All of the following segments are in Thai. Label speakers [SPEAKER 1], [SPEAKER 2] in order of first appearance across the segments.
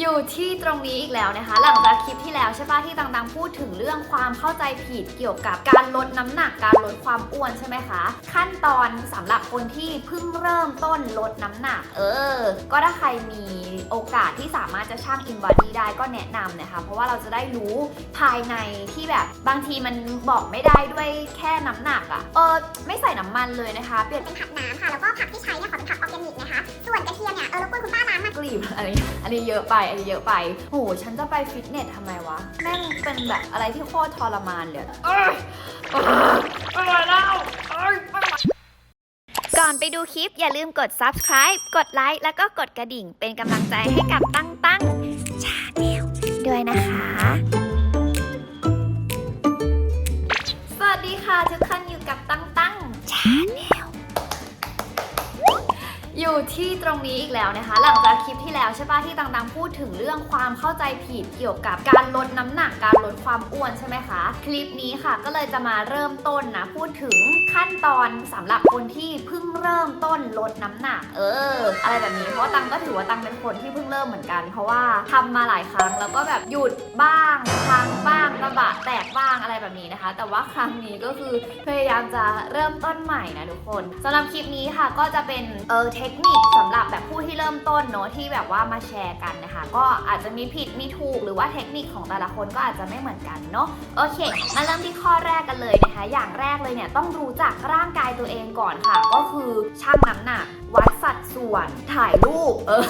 [SPEAKER 1] อยู่ที่ตรงนี้อีกแล้วนะคะ หลังจากคลิปที่แล้วใช่ปะที่ต่างๆพูดถึงเรื่องความเข้าใจผิดเกี่ยวกับการลดน้ำหนักการลดความอ้วนใช่ไหมคะ ขั้นตอนสำหรับคนที่เพิ่งเริ่มต้นลดน้ำหนัก เออ ก็ถ้าใครมีโอกาสที่สามารถจะชั่งอินบอดี้ได้ก็แนะนำนะคะ เพราะว่าเราจะได้รู้ภายในที่แบบบางทีมันบอกไม่ได้ด้วยแค่น้ำหนักอะ่ะ เออไม่ใส่น้ำมันเลยนะคะ เปลี่ยน
[SPEAKER 2] เป็นผักน้ำค่ะแล้วก็ผักที่ใช้เนี่ยขอเป็นผักออร์แกนิกนะคะส่วนกระเทียมเนี่ยเออรบกวนคุณป้าล้างมัน
[SPEAKER 1] กลีบอันนี้อันนี้เยอะไปอันนี้เยอะไปโหฉันจะไปฟิตเนสทำไมวะ แม่งเป็นแบบอะไรที่โคตรทรมานเลยเอ้ยเอ้ยไม่ไหวแล้วเอ้ยไม่ไหว
[SPEAKER 3] ก่อนไปดูคลิปอย่าลืมกด subscribe กดไลค์แล้วก็กดกระดิ่งเป็นกำลังใจให้กับตั้งตั้งชาแนลด้วยนะคะ
[SPEAKER 1] สวัสดีค่ะทุกคนอยู่กับตั้งตั้ง
[SPEAKER 3] ชาแนล
[SPEAKER 1] อยู่ที่ตรงนี้อีกแล้วนะคะ หลังจากคลิปที่แล้วใช่ปะที่ต่างๆพูดถึงเรื่องความเข้าใจผิดเกี่ยวกับการลดน้ำหนักการลดความอ้วนใช่ไหมคะ คลิปนี้ค่ะก็เลยจะมาเริ่มต้นนะพูดถึงขั้นตอนสำหรับคนที่เพิ่งเริ่มต้นลดน้ำหนัก เออ อะไรแบบนี้เพราะตังก็ถือว่าตังเป็นคนที่เพิ่งเริ่มเหมือนกัน เพราะว่าทำมาหลายครั้งแล้วก็แบบหยุดบ้างพังบ้างระบะแตกบ้างอะไรแบบนี้นะคะ แต่ว่าครั้งนี้ก็คือพยายามจะเริ่มต้นใหม่นะทุกคนสำหรับคลิปนี้ค่ะก็จะเป็นเออเทคนิคสำหรับแบบผู้ที่เริ่มต้นเนาะที่แบบว่ามาแชร์กันนะคะ ก็อาจจะมีผิดมีถูกหรือว่าเทคนิคของแต่ละคนก็อาจจะไม่เหมือนกันเนาะโอเค มาเริ่มที่ข้อแรกกันเลยนะคะ อย่างแรกเลยเนี่ยต้องรู้จักร่างกายตัวเองก่อนค่ะ ก็คือชั่งน้ำหนักวัดสัดส่วนถ่ายรูปเออ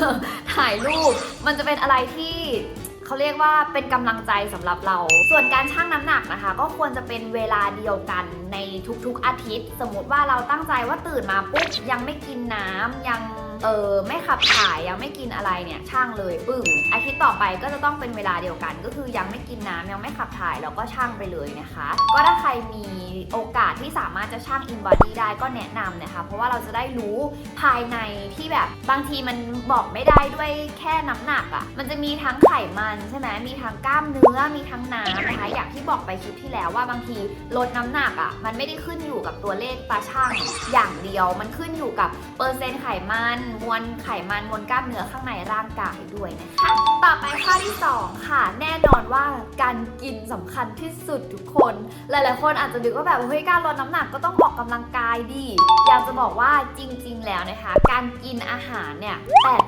[SPEAKER 1] ถ่ายรูป มันจะเป็นอะไรที่ เขาเรียกว่าเป็นกำลังใจสำหรับเรา ส่วนการชั่งน้ำหนักนะคะ ก็ควรจะเป็นเวลาเดียวกันในทุกๆอาทิตย์ สมมติว่าเราตั้งใจว่าตื่นมาปุ๊บยังไม่กินน้ำยัง เออไม่ขับถ่ายยังไม่กินอะไรเนี่ยช่างเลยปึ้งอาทิตย์ต่อไปก็จะต้องเป็นเวลาเดียวกัน ก็คือยังไม่กินน้ำยังไม่ขับถ่ายเราก็ช่างไปเลยนะคะ ก็ถ้าใครมีโอกาสที่สามารถจะช่างอินบอดี้ได้ก็แนะนำนะคะ เพราะว่าเราจะได้รู้ภายในที่แบบบางทีมันบอกไม่ได้ด้วยแค่น้ำหนักอะ่ะมันจะมีทั้งไขมันใช่ไหมมีทั้งกล้ามเนื้อมีทั้งน้ำนะคะอย่างที่บอกไปคลิปที่แล้วว่าบางทีลดน้ำหนักอะ่ะมันไม่ได้ขึ้นอยู่กับตัวเลขตาช่างอย่างเดียว มันขึ้นอยู่กับเปอร์เซ็นต์ไขมันมวลไขมันมวลกล้ามเนื้อข้างในร่างกายด้วยนะคะต่อไปข้อที่สองค่ะ แน่นอนว่าการกินสำคัญที่สุดทุกคน หลายๆ คนอาจจะนึกว่าแบบเฮ้ยการลดน้ำหนักก็ต้องออกกำลังกายดิอยากจะบอกว่าจริง ๆ แล้วนะคะ การกินอาหารเนี่ย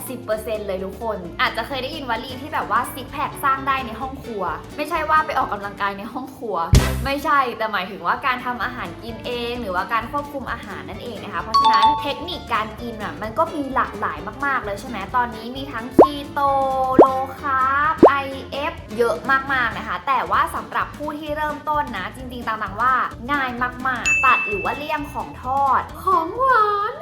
[SPEAKER 1] 80%เลยทุกคน อาจจะเคยได้ยินวลีที่แบบว่าซิกแพคสร้างได้ในห้องครัว ไม่ใช่ว่าไปออกกำลังกายในห้องครัว ไม่ใช่แต่หมายถึงว่าการทำอาหารกินเอง หรือว่าการควบคุมอาหารนั่นเองนะคะ เพราะฉะนั้นเทคนิคการกินอะมันก็มีหลากหลายมาก ๆ เลยใช่ไหมตอนนี้มีทั้งคีโตโลคาร์บ IF เยอะมาก ๆ นะคะ แต่ว่าสำหรับผู้ที่เริ่มต้นนะ จริง ๆ ต่าง ๆ ว่าง่ายมาก ๆ ตัดหรือว่าเลี่ยงของทอด ของหวาน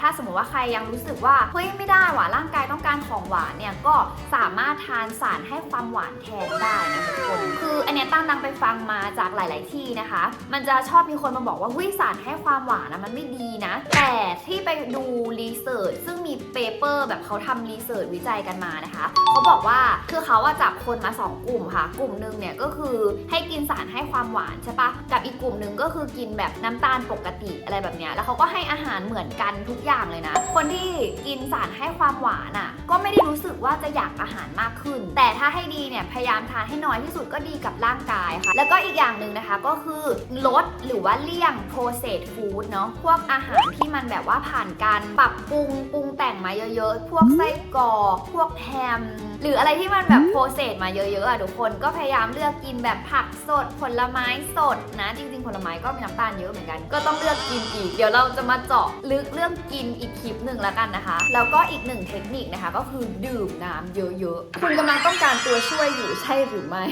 [SPEAKER 1] ถ้าสมมติว่าใครยังรู้สึกว่าเฮ้ยไม่ได้ว่ะร่างกายต้องการของหวานเนี่ยก็สามารถทานสารให้ความหวานแทนได้นะทุกคนคืออันเนี้ยตั้งตังไปฟังมาจากหลาย ๆ ที่นะคะ มันจะชอบมีคนมาบอกว่าเฮ้ยสารให้ความหวานนะมันไม่ดีนะ แต่ที่ไปดูรีเสิร์ชซึ่งมีเปเปอร์แบบเขาทำรีเสิร์ชวิจัยกันมานะคะเขาบอกว่าคือเขาว่าจับคนมา 2 กลุ่มค่ะ กลุ่มหนึ่งเนี่ยก็คือให้กิน สารให้ความหวานใช่ปะกับอีกกลุ่มหนึ่งก็คือกินแบบน้ำตาลปกติอะไรแบบเนี้ยแล้วเขาก็ให้อาหารเหมือนกันทุกอย่างเลยนะ คนที่กินสารให้ความหวานอะ ก็ไม่ได้รู้สึกว่าจะอยากอาหารมากขึ้น แต่ถ้าให้ดีเนี่ยพยายามทานให้น้อยที่สุดก็ดีกับร่างกายค่ะ แล้วก็อีกอย่างหนึ่งนะคะก็คือลดหรือว่าเลี่ยง processed food เนาะพวกอาหารที่มันแบบว่าผ่านการปรับปรุงปรุงแต่งมาเยอะๆ พวกไส้กรอกพวกแฮมหรืออะไรที่มันแบบโปรเซสมาเยอะๆอะทุกคนก็พยายามเลือกกินแบบผักสดผลไม้สดนะ จริง ๆ ผลไม้ก็มีน้ำตาลเยอะเหมือนกัน ก็ต้องเลือกกินอีก เดี๋ยวเราจะมาเจาะลึกเรื่องกินอีกคลิปหนึ่งแล้วกันนะคะ แล้วก็อีกหนึ่งเทคนิคนะคะ ก็คือดื่มน้ำเยอะๆ คุณกำลังต้องการตัวช่วยอยู่ใช่หรือไม่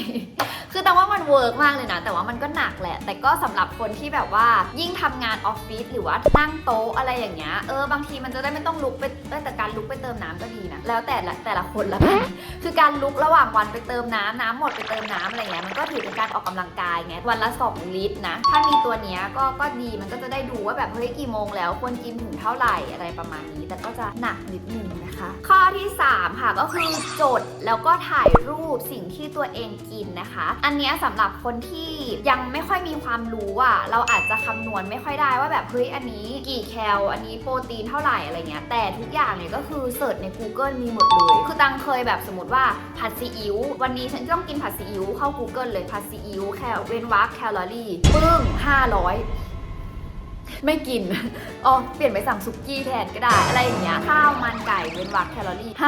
[SPEAKER 1] คือแต่ว่ามันเวิร์กมากเลยนะ แต่ว่ามันก็หนักแหละ แต่ก็สำหรับคนที่แบบว่ายิ่งทำงานออฟฟิศหรือว่านั่งโต๊ะอะไรอย่างเงี้ย เออบางทีมันจะได้ไม่ต้องลุกไปแต่การลุกไปเติมน้ำก็ดีนะ แล้วแต่ละแต่ละคนละกัน คือการลุกระหว่างวันไปเติมน้ำน้ำหมดไปเติมน้ำอะไรเงี้ย มันก็ถือเป็นการออกกำลังกายไงวันละ 2 ลิตรนะ ถ้ามีตัวเนี้ยก็ก็ดีมันก็จะได้ดูว่าแบบเฮ้ยกี่โมงแล้วควรกินถึงเท่าไหร่อะไรประมาณนี้ แต่ก็จะหนักนิดนึงนะคะ ข้อที่ 3 ค่ะก็คือจดแล้วก็ถ่ายรูปสิ่งที่ตัวเองกินนะคะ อันนี้ยสำหรับคนที่ยังไม่ค่อยมีความรู้อะเราอาจจะคำนวณไม่ค่อยได้ว่าแบบเฮ้ยอันนี้กี่แคลอันนี้โปรตีนเท่าไหร่อะไรเงี้ยแต่ทุกอย่างเนี่ยก็คือเสิร์ชใน Google มีหมดเลยคือตังเคยแบบสมมติว่าผัดซีอิ๊ววันนี้ฉันต้องกินผัดซีอิ๊วเข้า Google เลยผัดซีอิ๊วแคลเวนวักแคลอรี่ปึ้ง500ไม่กิน อ๋อ เปลี่ยนไปสั่งซุกี้แทนก็ได้ อะไรอย่างเงี้ย ข้าวมันไก่เว้นวักแคลอรี่500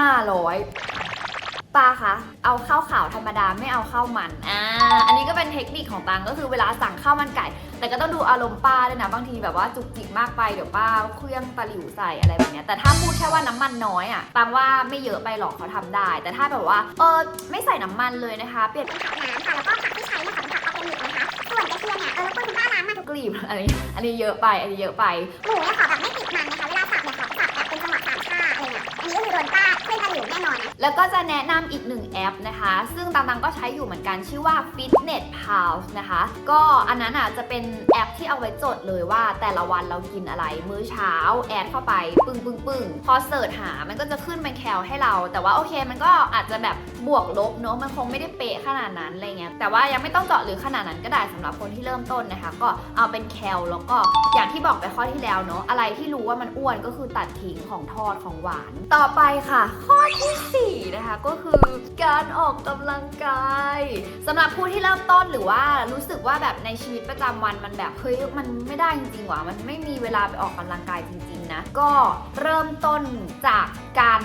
[SPEAKER 1] ป้าคะ เอาข้าวขาวธรรมดาไม่เอาข้าวมัน อ่า อันนี้ก็เป็นเทคนิคของตังก็คือเวลาสั่งข้าวมันไก่ แต่ก็ต้องดูอารมณ์ป้าด้วยนะ บางทีแบบว่าจุกจิกมากไปเดี๋ยวป้าเครื่องตะหลิวใส่อะไรแบบเนี้ยแต่ถ้าพูดแค่ว่าน้ำมันน้อยอะตังว่าไม่เยอะไปหรอกเขาทำได้ แต่ถ้าแบบว่า เออไม่ใส่น้ำมันเลยนะคะ เปลี่ยน
[SPEAKER 2] เป็นผักน้ำค่ะแล้วก็ผัก เทียมเนี่ยเออรบกวนคุณป้าล้างมาทุก
[SPEAKER 1] กลีบอันนี้ อันนี้เยอะไป อันนี้เยอะไป
[SPEAKER 2] หมูเนี่ยขอแบบไม่ติดมัน
[SPEAKER 1] แล้วก็จะแนะนำอีกหนึ่งแอปนะคะ ซึ่งตังๆก็ใช้อยู่เหมือนกันชื่อว่า Fitness Pals นะคะ ก็อันนั้นอะจะเป็นแอปที่เอาไว้จดเลยว่า แต่ละวันเรากินอะไร มื้อเช้า แอดเข้าไปปึ้งปึ้งปึ้งพอเสิร์ชหา มันก็จะขึ้นเป็นแคลให้เรา แต่ว่าโอเค มันก็อาจจะแบบบวกลบเนอะมันคงไม่ได้เป๊ะขนาดนั้นอะไรเงี้ยแต่ว่ายังไม่ต้องเจาะหรือขนาดนั้นก็ได้สำหรับคนที่เริ่มต้นนะคะ ก็เอาเป็นแคลแล้วก็อย่างที่บอกไปข้อที่แล้วเนอะอะไรที่รู้ว่ามันอ้วนก็คือตัดทิ้งของทอดของหวาน ต่อไปค่ะ ข้อที่4 นะคะ ก็คือการออกกำลังกายสำหรับผู้ที่เริ่มต้นหรือว่ารู้สึกว่าแบบในชีวิตประจำวันมันแบบเฮ้ยมัน ไม่ได้จริงๆว่ะมันไม่มีเวลาไปออกกำลังกายจริง ๆ นะ ก็เริ่มต้นจากการ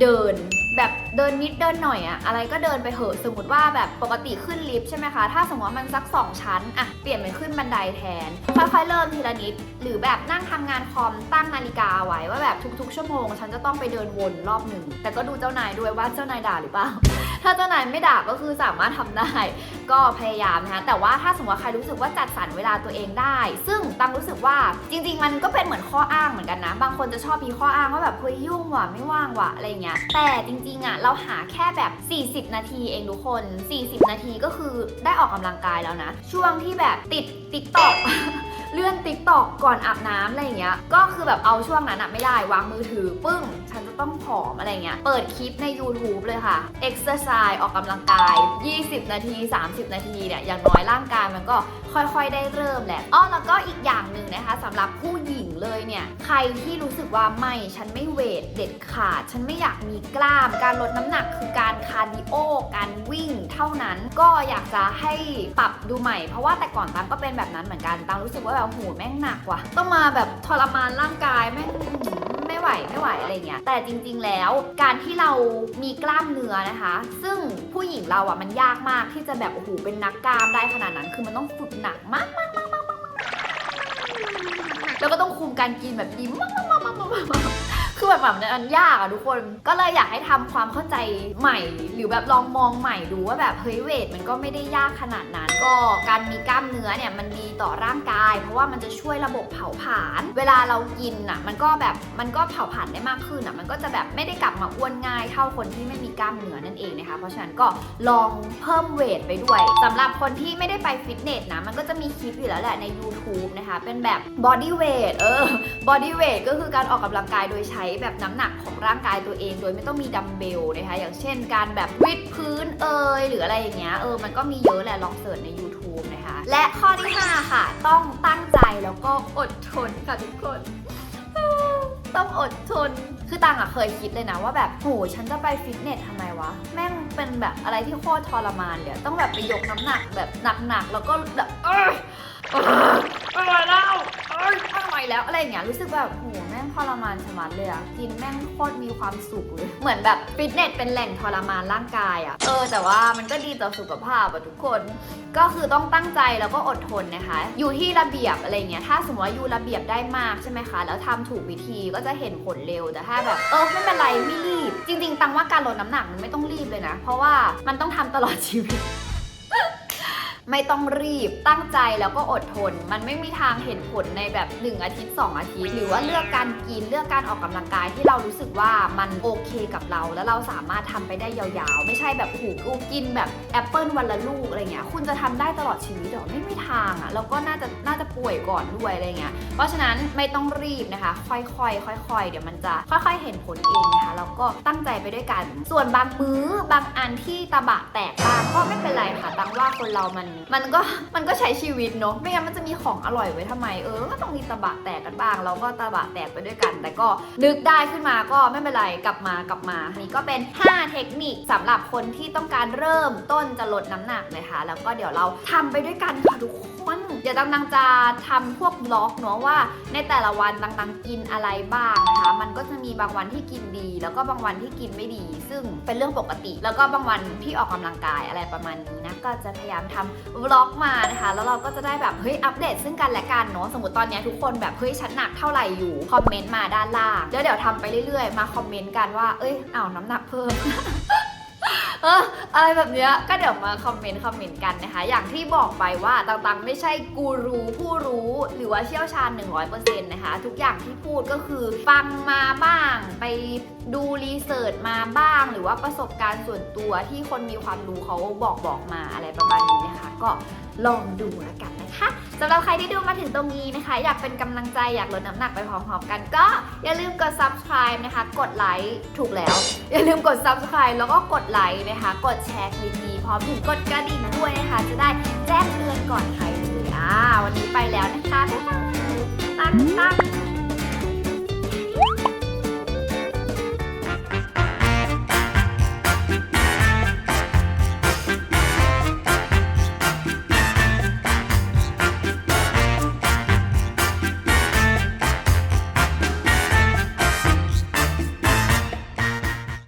[SPEAKER 1] เดินแบบเดินนิดเดินหน่อยอะอะไรก็เดินไปเหอะสมมติว่าแบบปกติขึ้นลิฟต์ใช่ไหมคะ ถ้าสมมติว่ามันสัก 2 ชั้นอะเปลี่ยนเป็นขึ้นบันไดแทน ค่อยๆเริ่มทีละนิด หรือแบบนั่งทำงานคอมตั้งนาฬิกาไว้ว่าแบบทุกๆชั่วโมง ฉันจะต้องไปเดินวนรอบหนึ่ง แต่ก็ดูเจ้านายด้วยว่าเจ้านายด่าหรือเปล่า ถ้าเจ้านายไม่ด่าก็คือสามารถทำได้ ก็พยายามนะคะแต่ว่าถ้าสมมติว่าใครรู้สึกว่าจัดสรรเวลาตัวเองได้ ซึ่งตังรู้สึกว่าจริง ๆ มันก็เป็นเหมือนข้ออ้างเหมือนกันนะ บางคนจะชอบมีข้ออ้างว่าแบบเฮ้ยยุ่งว่ะไม่ว่างว่ะอะไรเงี้ยแต่จริงๆอะเราหาแค่แบบ 40 นาทีเองทุกคน 40 นาทีก็คือได้ออกกำลังกายแล้วนะ ช่วงที่แบบติดติ๊กตอก เลื่อนติ๊กตอกก่อนอาบน้ำอะไรอย่างเงี้ย ก็คือแบบเอาช่วงนั้นอะไม่ได้ วางมือถือปึ้ง ฉันจะต้องผอมอะไรเงี้ย เปิดคลิปใน YouTube เลยค่ะ Exercise ออกกำลังกาย 20 นาที 30 นาทีเนี่ย อย่างน้อยร่างกายมันก็ค่อยๆ ได้เริ่มแหละ อ้อ แล้วก็อีกอย่างหนึ่งนะคะสำหรับผู้หญิงเลยเนี่ย ใครที่รู้สึกว่าไม่ ฉันไม่เวทเด็ดขาด ฉันไม่อยากมีกล้าม การลดน้ำหนักคือการคาร์ดิโอ การวิ่งเท่านั้น ก็อยากจะให้ปรับดูใหม่ เพราะว่าแต่ก่อนตังก็เป็นแบบนั้นเหมือนกันตังรู้สึกว่าแบบโหแม่งหนักว่ะ ต้องมาแบบทรมานร่างกายแม่งอื้อหือไม่ไหวไม่ไหวอะไรเงี้ยแต่จริงๆแล้วการที่เรามีกล้ามเนื้อนะคะ ซึ่งผู้หญิงเราอะมันยากมากที่จะแบบโอ้โหเป็นนักกล้ามได้ขนาดนั้น คือมันต้องฝึกหนักมากมากมากมากมากแล้วก็ต้องคุมการกินแบบดีมากมากมากมากมากมาก คือแบบแบบนั้นยากอะทุกคน ก็เลยอยากให้ทำความเข้าใจใหม่ หรือแบบลองมองใหม่ดูว่าแบบเฮ้ยเวทมันก็ไม่ได้ยากขนาดนั้น ก็การมีกล้ามเนื้อเนี่ยมันดีต่อร่างกาย เพราะว่ามันจะช่วยระบบเผาผลาญ เวลาเรากินอะมันก็แบบมันก็เผาผลาญได้มากขึ้นอะมันก็จะแบบไม่ได้กลับมาอ้วนง่าย เท่าคนที่ไม่มีกล้ามเนื้อนั่นเองนะคะ เพราะฉะนั้นก็ลองเพิ่มเวทไปด้วยสำหรับคนที่ไม่ได้ไปฟิตเนสนะมันก็จะมีคลิปอยู่แล้วแหละใน YouTube นะคะเป็นแบบ body weight เออ body weight ก็คือการออกกำลังกายโดยใช้แบบน้ำหนักของร่างกายตัวเอง โดยไม่ต้องมีดัมเบลนะคะอย่างเช่นการแบบวิดพื้นเอยหรืออะไรอย่างเงี้ยเออมันก็มีเยอะแหละลองเสิร์ชใน YouTube นะคะและข้อที่ 5 ค่ะ ต้องตั้งใจแล้วก็อดทนค่ะทุกคนต้องอดทน คือตังอะเคยคิดเลยนะว่าแบบโหฉันจะไปฟิตเนสทำไมวะ แม่งเป็นแบบอะไรที่โคตรทรมานเลยต้องแบบไปยกน้ำหนักแบบหนักๆ แล้วก็แบบเอยเอยไม่ แล้วอะไรอย่างเงี้ยรู้สึกแบบโหแม่งทรมานชะมัดเลยอะกินแม่งโคตรมีความสุขเลยเหมือนแบบฟิตเนสเป็นแหล่งทรมานร่างกายอะเออแต่ว่ามันก็ดีต่อสุขภาพอะทุกคน ก็คือต้องตั้งใจแล้วก็อดทนนะคะ อยู่ที่ระเบียบอะไรเงี้ยถ้าสมมติว่าอยู่ระเบียบได้มากใช่ไหมคะ แล้วทำถูกวิธีก็จะเห็นผลเร็วแต่ถ้าแบบเออไม่เป็นไรไม่รีบ จริง ๆ ตังว่าการลดน้ำหนักมันไม่ต้องรีบเลยนะ เพราะว่ามันต้องทำตลอดชีวิต ไม่ต้องรีบตั้งใจแล้วก็อดทน มันไม่มีทางเห็นผลในแบบ 1 อาทิตย์ 2 อาทิตย์ หรือว่าเลือกการกินเลือกการออกกำลังกายที่เรารู้สึกว่ามันโอเคกับเรา แล้วเราสามารถทำไปได้ยาวๆ ไม่ใช่แบบหูกูกินแบบแอปเปิลวันละลูกอะไรเงี้ยคุณจะทำได้ตลอดชีวิตหรอไม่มีทางอะ่ะแล้วก็น่าจะน่าจะป่วยก่อนด้วยอะไรเงี้ยเพราะฉะนั้นไม่ต้องรีบนะคะ ค่อยๆค่อย ๆ เดี๋ยวมันจะค่อย ๆ เห็นผลเองนะคะแล้วก็ตั้งใจไปด้วยกัน ส่วนบางมื้อบางอันที่ตะบะแตกบ้างก็ไม่เป็นไรค่ะตั้งว่าคนเรามันมันก็มันก็ใช้ชีวิตเนาะไม่งั้นมันจะมีของอร่อยไว้ทำไมเออก็ต้องมีตะบะแตกกันบ้างเราก็ตะบะแตกไปด้วยกัน แต่ก็นึกได้ขึ้นมาก็ไม่เป็นไรกลับมากลับมานี่ก็เป็น 5 เทคนิคสำหรับคนที่ต้องการเริ่มต้นจะลดน้ำหนักนะคะแล้วก็เดี๋ยวเราทำไปด้วยกันค่ะทุกคน เดี๋ยวตังๆจะทำพวกบล็อกเนาะว่า ในแต่ละวันตังๆกินอะไรบ้างนะคะ มันก็จะมีบางวันที่กินดี แล้วก็บางวันที่กินไม่ดี ซึ่งเป็นเรื่องปกติ แล้วก็บางวันที่ออกกำลังกายอะไรประมาณนี้นะ ก็จะพยายามทำบล็อกมานะคะ แล้วเราก็จะได้แบบเฮ้ยอัปเดตซึ่งกันและกันเนาะ สมมติตอนนี้ทุกคนแบบเฮ้ยฉันหนักเท่าไหร่อยู่ คอมเมนต์มาด้านล่าง แล้วเดี๋ยวทำไปเรื่อยๆ มาคอมเมนต์กันว่า เอ้ยอ้าวน้ำหนักเพิ่ม เอออะไรแบบเนี้ยก็เดี๋ยวมาคอมเมนต์คอมเมนต์กันนะคะ อย่างที่บอกไปว่าต่างๆ ไม่ใช่กูรูผู้รู้หรือว่าเชี่ยวชาญ 100%นะคะ ทุกอย่างที่พูดก็คือฟังมาบ้างไป ดูรีเสิร์ชมาบ้าง หรือว่าประสบการณ์ส่วนตัวที่คนมีความรู้เขาบอกบอกมาอะไรประมาณนี้นะคะ ก็ลองดูแล้วกันนะคะสำหรับใครที่ดูมาถึงตรงนี้นะคะ อยากเป็นกำลังใจอยากลดน้ำหนักไปพร้อมๆกัน ก็อย่าลืมกด subscribe นะคะ กดไลค์ถูกแล้ว อย่าลืมกด subscribe แล้วก็กดไลค์นะคะ กดแชร์คลิปนี้พร้อมถึงกดกระดิ่งด้วยนะคะ จะได้แจ้งเตือนก่อนใครเลยอ่าวันนี้ไปแล้วนะคะบ๊ายบายตั้งตั้ง